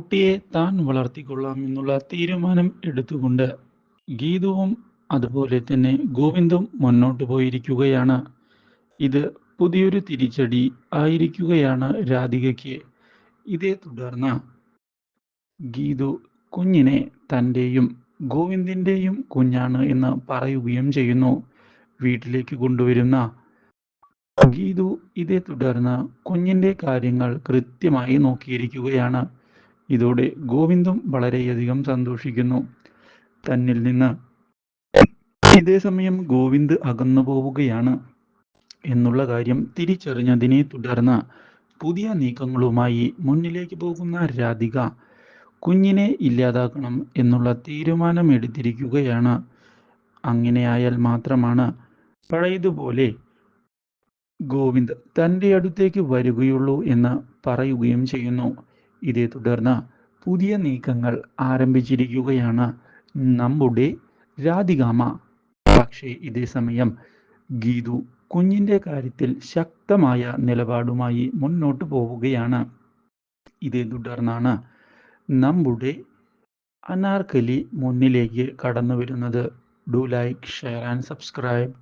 കുട്ടിയെ താൻ വളർത്തിക്കൊള്ളാം എന്നുള്ള തീരുമാനം എടുത്തുകൊണ്ട് ഗീതുവും അതുപോലെ തന്നെ ഗോവിന്ദും മുന്നോട്ട് പോയിരിക്കുകയാണ്. ഇത് പുതിയൊരു തിരിച്ചടി ആയിരിക്കുകയാണ് രാധികയ്ക്ക്. ഇതേ തുടർന്ന് ഗീതു കുഞ്ഞിനെ തന്റെയും ഗോവിന്ദിന്റെയും കുഞ്ഞാണ് എന്ന് പറയുകയും ചെയ്യുന്നു. വീട്ടിലേക്ക് കൊണ്ടുവരുന്ന ഗീതു ഇതേ തുടർന്ന് കുഞ്ഞിന്റെ കാര്യങ്ങൾ കൃത്യമായി നോക്കിയിരിക്കുകയാണ്. ഇതോടെ ഗോവിന്ദും വളരെയധികം സന്തോഷിക്കുന്നു. തന്നിൽ നിന്ന് ഇതേ സമയം ഗോവിന്ദ് അകന്നു പോവുകയാണ് എന്നുള്ള കാര്യം തിരിച്ചറിഞ്ഞതിനെ തുടർന്ന് പുതിയ നീക്കങ്ങളുമായി മുന്നിലേക്ക് പോകുന്ന രാധിക കുഞ്ഞിനെ ഇല്ലാതാക്കണം എന്നുള്ള തീരുമാനം എടുത്തിരിക്കുകയാണ് അങ്ങനെയായാൽ മാത്രമാണ് പഴയതുപോലെ ഗോവിന്ദ് തന്റെ അടുത്തേക്ക് വരികയുള്ളൂ എന്ന് പറയുകയും ചെയ്യുന്നു. ഇതേ തുടർന്ന് പുതിയ നീക്കങ്ങൾ ആരംഭിച്ചിരിക്കുകയാണ്. നമ്മുടെ രാധികാമ. പക്ഷേ ഇതേ സമയം ഗീതു കുഞ്ഞിന്റെ കാര്യത്തിൽ ശക്തമായ നിലപാടുമായി മുന്നോട്ട് പോവുകയാണ്. ഇതേ തുടർന്നാണ് നമ്മുടെ അനാർക്കലി മുന്നിലേക്ക് കടന്നു വരുന്നത് do like share and subscribe